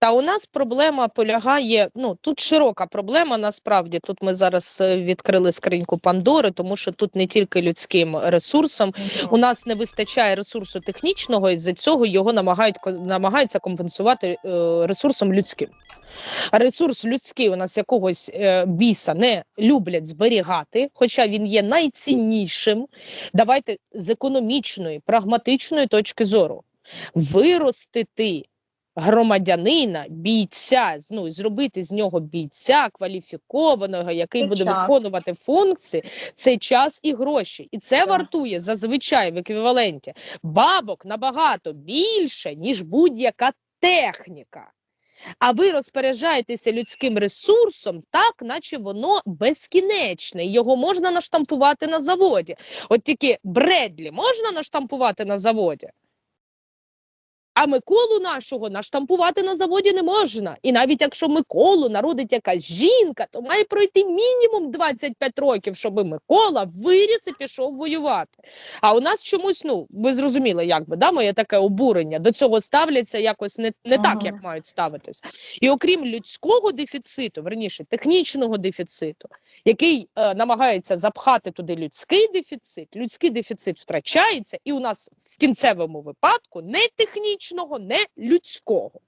Та у нас проблема полягає. Ну тут широка проблема. Насправді тут ми зараз е, відкрили скриньку Пандори, тому що тут не тільки людським ресурсом. У нас не вистачає ресурсу технічного, і з-за цього його намагають намагаються компенсувати е, ресурсом людським. А Ресурс людський у нас якогось е, біса не люблять зберігати, хоча він є найціннішим. Давайте з економічної, прагматичної точки зору виростити громадянина, бійця, ну, зробити з нього бійця кваліфікованого, який Це буде час. виконувати функції, це час і гроші. І це Так. вартує зазвичай в еквіваленті бабок набагато більше, ніж будь-яка техніка. А ви розпоряджаєтеся людським ресурсом так, наче воно безкінечне. Його можна наштампувати на заводі. От тільки Бредлі можна наштампувати на заводі. А Миколу нашого наштампувати на заводі не можна. І навіть якщо Миколу народить якась жінка, то має пройти мінімум 25 років, щоб Микола виріс і пішов воювати. А у нас чомусь, ну ви зрозуміли, як би да, моє таке обурення до цього ставляться якось не, не так, як мають ставитись. І окрім людського дефіциту, верніше технічного дефіциту, який е, намагається запхати туди людський дефіцит, людський дефіцит втрачається, і у нас в кінцевому випадку не технічного, не людського.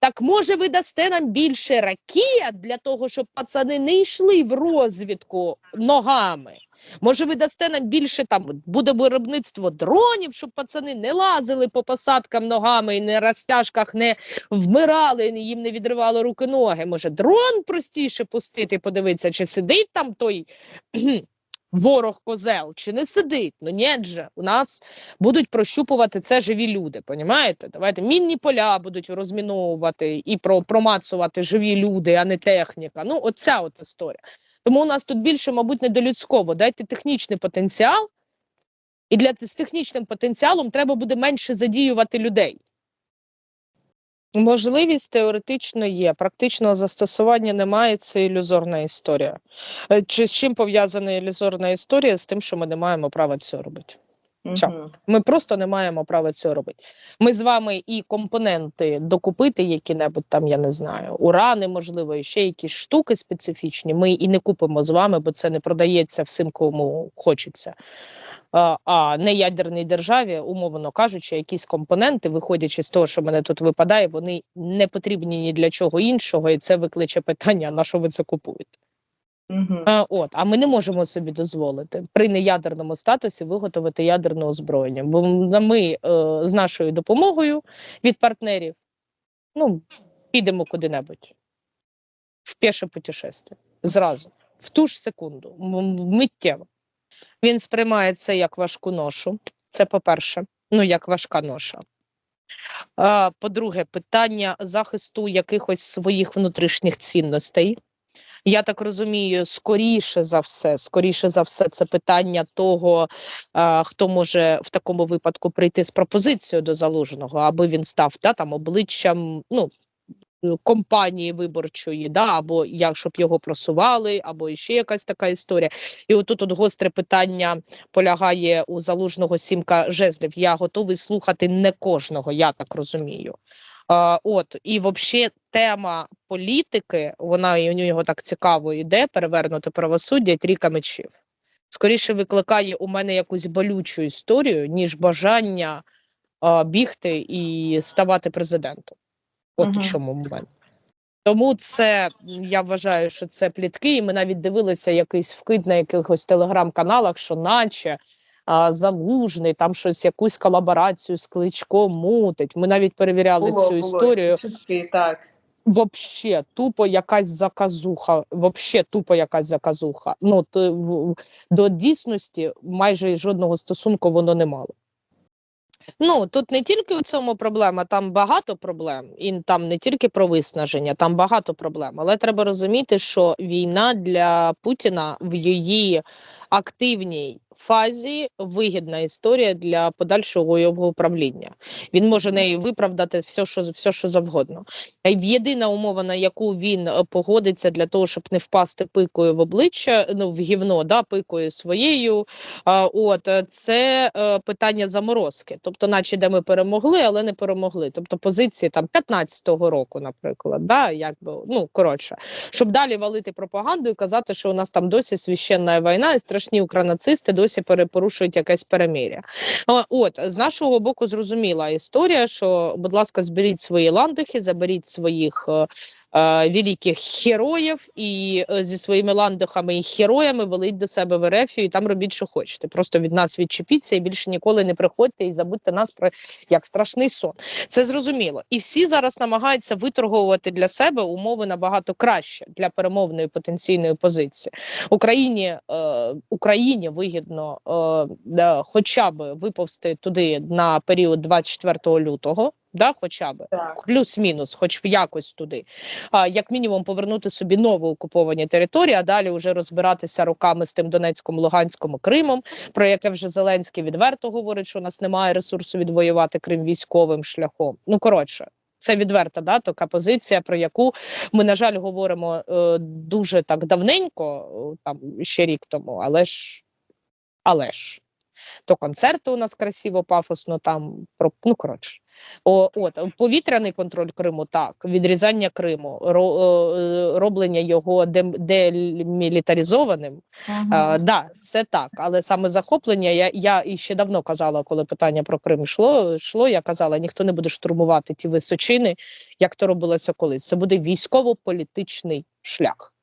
Так може ви дасте нам більше ракет для того, щоб пацани не йшли в розвідку ногами. Може, ви дасте нам більше там буде виробництво дронів, щоб пацани не лазили по посадкам ногами і на розтяжках не вмирали, і їм не відривало руки ноги. Може, дрон простіше пустити, подивитися, чи сидить там той ворог козел, чи не сидить. Ну ні же, у нас будуть прощупувати це живі люди. Понімаєте? Давайте мінні поля будуть розміновувати і про, промацувати живі люди, а не техніка. Ну, оця от історія. Тому у нас тут більше, мабуть, не до людського. Дайте технічний потенціал, і для з технічним потенціалом треба буде менше задіювати людей. Можливість теоретично є, практичного застосування немає, це ілюзорна історія. Е, Чи з чим пов'язана ілюзорна історія? З тим, що ми не маємо права цього робити. Чо? Ми просто не маємо права цього робити. Ми з вами і компоненти докупити, які-небудь там, я не знаю, урани, можливо, і ще якісь штуки специфічні. Ми і не купимо з вами, бо це не продається всім, кому хочеться. А, а не ядерній державі, умовно кажучи, якісь компоненти, виходячи з того, що мене тут випадає, вони не потрібні ні для чого іншого, і це викличе питання: на що ви це купуєте? Мгм. А, от, а ми не можемо собі дозволити при неядерному статусі виготовити ядерне озброєння. Бо ми е, з нашою допомогою від партнерів ну, підемо куди-небудь в пеше путешествие. Зразу, в ту ж секунду, миттєво. Він сприймає це як важку ношу. Це по-перше, ну як важка ноша. По-друге, питання захисту якихось своїх внутрішніх цінностей. Я так розумію, скоріше за все, скоріше за все, це питання того, хто може в такому випадку прийти з пропозицією до залужного, аби він став да, там обличчям ну, компанії виборчої, да, або як щоб його просували, або ще якась така історія. І отут от гостре питання полягає у залужного сімка жезлів. Я готовий слухати не кожного, я так розумію. А, от і взагалі тема політики, вона і у нього так цікаво йде, перевернути правосуддя трійка мечів. Скоріше викликає у мене якусь болючу історію, ніж бажання а, бігти і ставати президентом. От Мгм. у чому момент. Тому це я вважаю, що це плітки, і ми навіть дивилися якийсь вкид на якихось телеграм-каналах, що наче а, залужний там щось, якусь колаборацію з кличком мутить. Ми навіть перевіряли Було, цю було історію. чутки, так. Вообще тупо якась заказуха, вообще тупо якась заказуха. Ну то в- до дійсності майже жодного стосунку воно не мало. Ну тут не тільки в цьому проблема, там багато проблем, і там не тільки про виснаження, там багато проблем. Але треба розуміти, що війна для Путіна в її активній фазі вигідна історія для подальшого його управління. Він може нею виправдати все, що все, що завгодно. Єдина умова, на яку він е, погодиться для того, щоб не впасти пикою в обличчя, ну в гівно, да, пикою своєю. А, от е, це е, питання заморозки. Тобто, наче де ми перемогли, але не перемогли. Тобто позиції там 15-го року, наприклад, да, якби ну коротше, щоб далі валити пропаганду і казати, що у нас там досі священна війна, і страшні укранацисти досі перепорушують якесь перемир'я. От з нашого боку зрозуміла історія, що, будь ласка, зберіть свої ландихи, заберіть своїх. е, е, Великих героїв і е, зі своїми ландихами і героями велить до себе в Ерефію і там робіть, що хочете. Просто від нас відчепіться і більше ніколи не приходьте і забудьте нас про як страшний сон. Це зрозуміло. І всі зараз намагаються виторговувати для себе умови набагато краще для перемовної потенційної позиції. Україні е, Україні вигідно е, хоча б виповзти туди на період 24 лютого. Да, хоча б плюс-мінус, хоч в якось туди, а як мінімум повернути собі нові окуповані території, а далі вже розбиратися руками з тим Донецьком, Луганськом Кримом, про яке вже Зеленський відверто говорить, що у нас немає ресурсу відвоювати Крим військовим шляхом. Ну коротше. Це відверта да, така позиція, про яку ми, на жаль, говоримо е, дуже так давненько, там ще рік тому, але ж але ж то концерти у нас красиво, пафосно там про ну коротше. О, от повітряний контроль Криму, так, відрізання Криму, е, роблення його дем- демілітаризованим. А, да, це так, але саме захоплення. Я, я і ще давно казала, коли питання про Крим йшло, йшло, я казала, ніхто не буде штурмувати ті височини, як то робилося колись. Це буде військово-політичний шлях.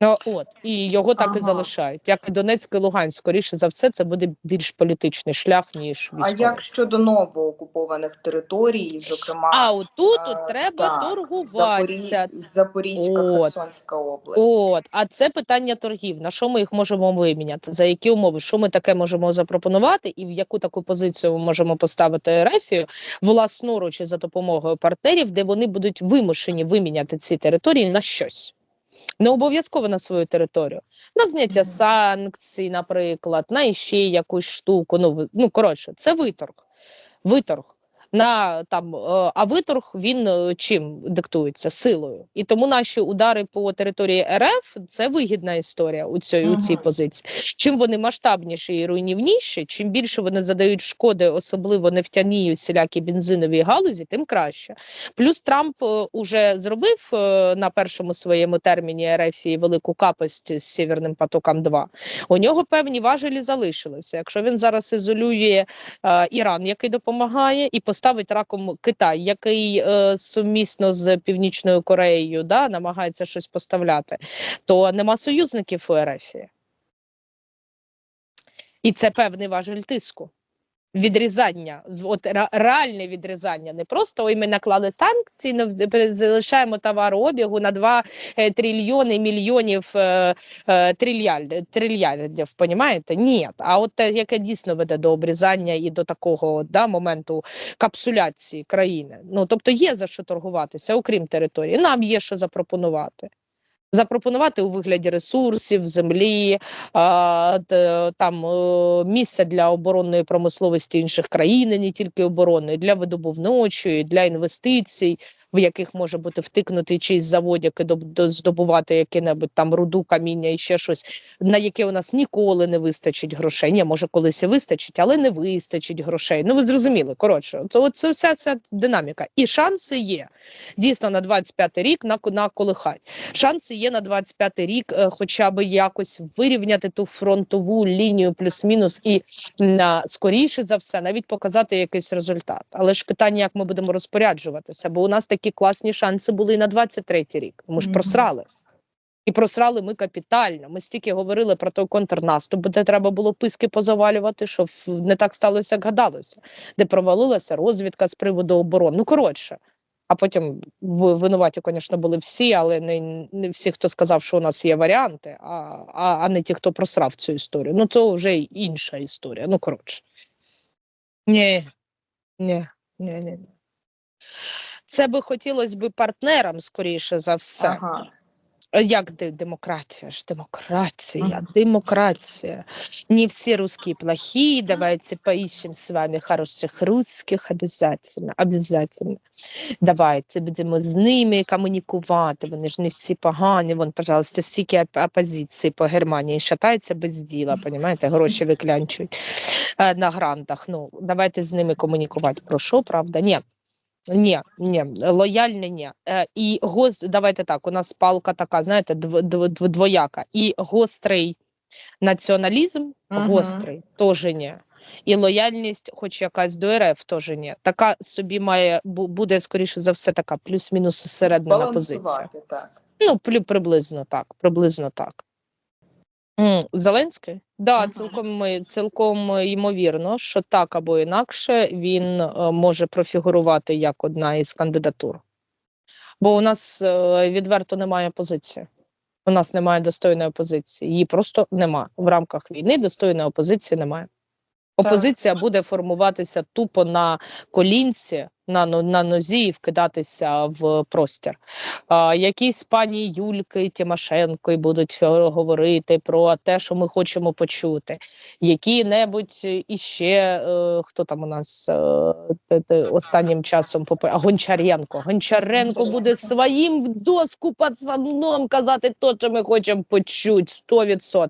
Ну, от, і його так і залишають. Як і Донецьк і Луганськ, скоріше за все, це буде більш політичний шлях, ніж А як щодо новоокупованих територій, зокрема А отут е, треба так, торгуватися. Запорі... Запорізька, От. Херсонська область. От, а це питання торгів. На що ми їх можемо виміняти? За які умови? Що ми таке можемо запропонувати, і в яку таку позицію ми можемо поставити Рефію власноруч за допомогою партнерів, де вони будуть вимушені виміняти ці території на щось. Не обов'язково на свою територію, на зняття санкцій, наприклад, на іще якусь штуку. Ну, ну коротше, це виторг. Виторг. На там, е, а виторг він е, чим диктується силою, і тому наші удари по території РФ це вигідна історія у цій, у цій позиції. Чим вони масштабніші і руйнівніші, чим більше вони задають шкоди, особливо нефтяній всілякі бензиновій галузі, тим краще. Плюс Трамп е, уже зробив на першому своєму терміні РФ і велику капость з Сєвєрним потоком 2 У нього певні важелі залишилися. Якщо він зараз ізолює е, Іран, який допомагає, і поставить раком Китай, який е, сумісно з Північною Кореєю да, намагається щось поставляти, то нема союзників у РФ. І це певний важель тиску. Відрізання, от ре- реальне відрізання, не просто ой, ми наклали санкції, ну, залишаємо товарообігу на 2 е, трильйони мільйонів е, е, трильярдів, понімаєте? Ні. А от те, яке дійсно веде до обрізання і до такого да, моменту капсуляції країни. Ну тобто є за що торгуватися, окрім території. Нам є що запропонувати. Запропонувати у вигляді ресурсів, землі, там е, місця для оборонної промисловості інших країн, не тільки оборонної, для видобувночої, для інвестицій, в яких може бути втикнутий чийсь завод, який доб- до- здобувати яке-небудь там руду, каміння і ще щось, на яке у нас ніколи не вистачить грошей. Ні, може колись і вистачить, але не вистачить грошей. Ну ви зрозуміли. Коротше, це це вся ця динаміка. І шанси є дійсно на 25 й рік на, на колихать. Шанси є на 25 й рік, е, хоча б якось вирівняти ту фронтову лінію плюс-мінус і на скоріше за все навіть показати якийсь результат. Але ж питання, як ми будемо розпоряджуватися, бо у нас такі класні шанси були і на 23 рік. Ми ж просрали. І просрали ми капітально. Ми стільки говорили про той контрнаступ, де треба було писки позавалювати, що не так сталося, як гадалося, де провалилася розвідка з приводу оборони. Ну коротше. А потім винуваті, звісно, були всі, але не, не всі, хто сказав, що у нас є варіанти, а, а, а не ті, хто просрав цю історію. Ну, це вже інша історія. Ну, коротше. Ні, ні, ні, ні. Це би хотілося б партнерам, скоріше за все. Ага. Як демократія ж демократія, демократія. Не всі русские плохие, давайте поищем с вами хороших русских обязательно, обязательно. Давайте будемо з ними комунікувати, вони ж не всі погані. Вон, пожалуйста, стільки оп- опозиції по Германії шатається без діла, понімаєте, гроші виклянчують е, на грантах. Ну, давайте з ними комунікувати. Про що, правда? Ні. Ні, ні, лояльне ні. Е, і гос, давайте так, у нас палка така, знаєте, дв, дв, дв, двояка. І гострий націоналізм, Мгм. гострий, теж ні. І лояльність, хоч якась до РФ, теж ні. Така собі має буде, скоріше за все, така плюс-мінус середньона позиція. Так. Ну, плю- приблизно так, приблизно так. Зеленський? Да, Мгм. цілком, цілком ймовірно, що так або інакше він е, може профігурувати як одна із кандидатур. Бо у нас е, відверто немає позиції. У нас немає достойної опозиції. Її просто нема. В рамках війни достойної опозиції немає. Опозиція буде формуватися тупо на колінці, на, на нозі і вкидатися в простір. А, якісь пані Юльки Тимошенко будуть е, говорити про те, що ми хочемо почути. Які-небудь іще, е, хто там у нас е, те- останнім часом попи... а, Гончаренко. Гончаренко буде своїм в доску пацаном казати то, що ми хочемо почути 100%.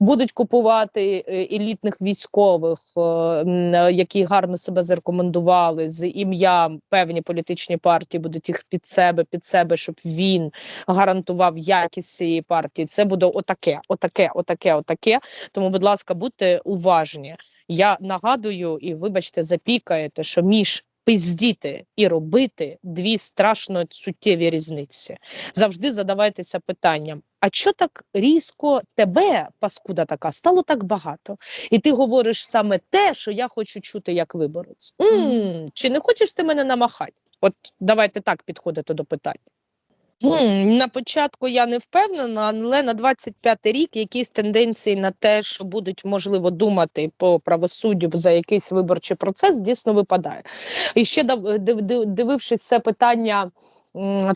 Будуть купувати е, елітних військових, е, е, які гарно себе зарекомендували з ім'ям певні політичні партії будуть їх під себе, під себе, щоб він гарантував якість цієї партії. Це буде отаке, отаке, отаке, отаке. Тому, будь ласка, будьте уважні. Я нагадую, і вибачте, запікаєте, що між пиздіти і робити дві страшно суттєві різниці. Завжди задавайтеся питанням: а що так різко тебе, паскуда така, стало так багато? І ти говориш саме те, що я хочу чути як виборець. м чи не хочеш ти мене намахати? От давайте так підходити до питання. На початку я не впевнена, але на 25 рік якісь тенденції на те, що будуть можливо думати по правосуддю за якийсь виборчий процес, дійсно випадає. І ще дивившись це питання.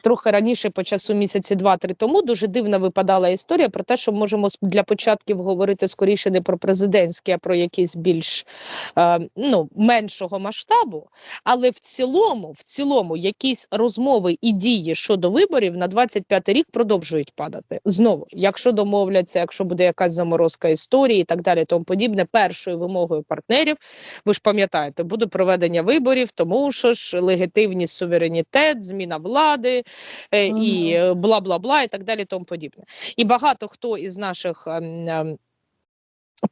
Трохи раніше, по часу місяці два-три тому, дуже дивна випадала історія про те, що можемо для початків говорити скоріше не про президентські, а про якісь більш е, ну, меншого масштабу. Але в цілому, в цілому, якісь розмови і дії щодо виборів на 25 рік продовжують падати. Знову, якщо домовляться, якщо буде якась заморозка історії і так далі, тому подібне, першою вимогою партнерів, ви ж пам'ятаєте, буде проведення виборів, тому що ж легітимність, суверенітет, зміна влади е, і бла бла бла, і так далі, тому подібне. І багато хто із наших. ем, ем,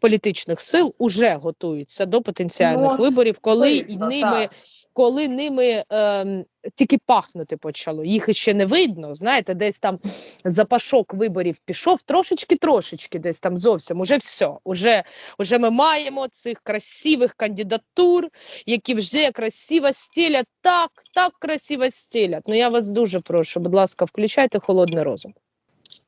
Політичних сил уже готуються до потенціальних Ну, виборів, коли видно, ними так. Коли ними ем, тільки пахнути почало. Їх ще не видно. Знаєте, десь там запашок виборів пішов, трошечки-трошечки, десь там зовсім уже все. Уже, уже ми маємо цих красивих кандидатур, які вже красиво стелять. Так, так красиво стелять. Ну я вас дуже прошу, будь ласка, включайте холодний розум.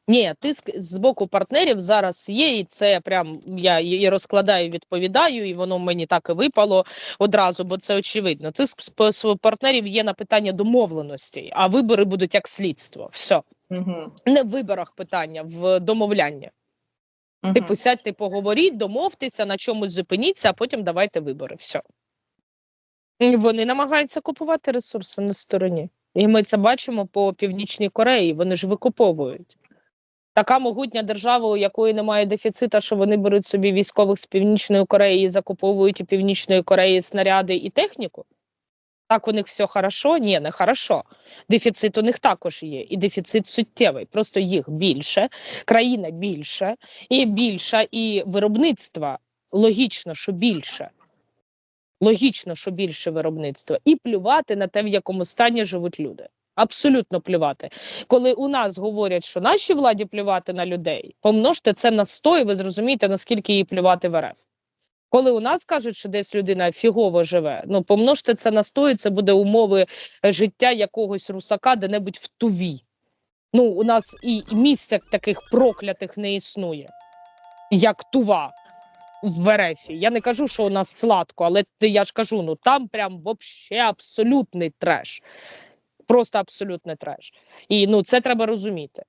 Ні, тиск з боку партнерів зараз є, і це прям я і розкладаю, відповідаю, і воно мені так і випало одразу, бо це очевидно. Тиск з партнерів є на питання домовленостей, а вибори будуть як слідство. Все Мгм. не в виборах питання, в домовлянні. Мгм. Типу, сядьте, поговоріть, домовтеся, на чомусь зупиніться, а потім давайте вибори. Все. Вони намагаються купувати ресурси на стороні. І ми це бачимо по Північній Кореї. Вони ж викуповують. Така могутня держава, у якої немає дефіцита, що вони беруть собі військових з Північної Кореї закуповують у Північної Кореї снаряди і техніку. Так у них все хорошо? Ні, не хорошо. Дефіцит у них також є, і дефіцит суттєвий. Просто їх більше, країна більше, і більша, і виробництва логічно, що більше. Логічно, що більше виробництва, і плювати на те, в якому стані живуть люди. Абсолютно плювати. Коли у нас говорять, що нашій владі плювати на людей, помножте це на 100, і ви зрозумієте, наскільки їй плювати в РФ. Коли у нас кажуть, що десь людина фігово живе, ну помножте це на 100, і це буде умови життя якогось русака де-небудь в туві. Ну, у нас і місця таких проклятих не існує, як тува в РФ. Я не кажу, що у нас сладко, але я ж кажу, ну там прям вообще абсолютний треш. Просто абсолютний треш. І ну це треба розуміти.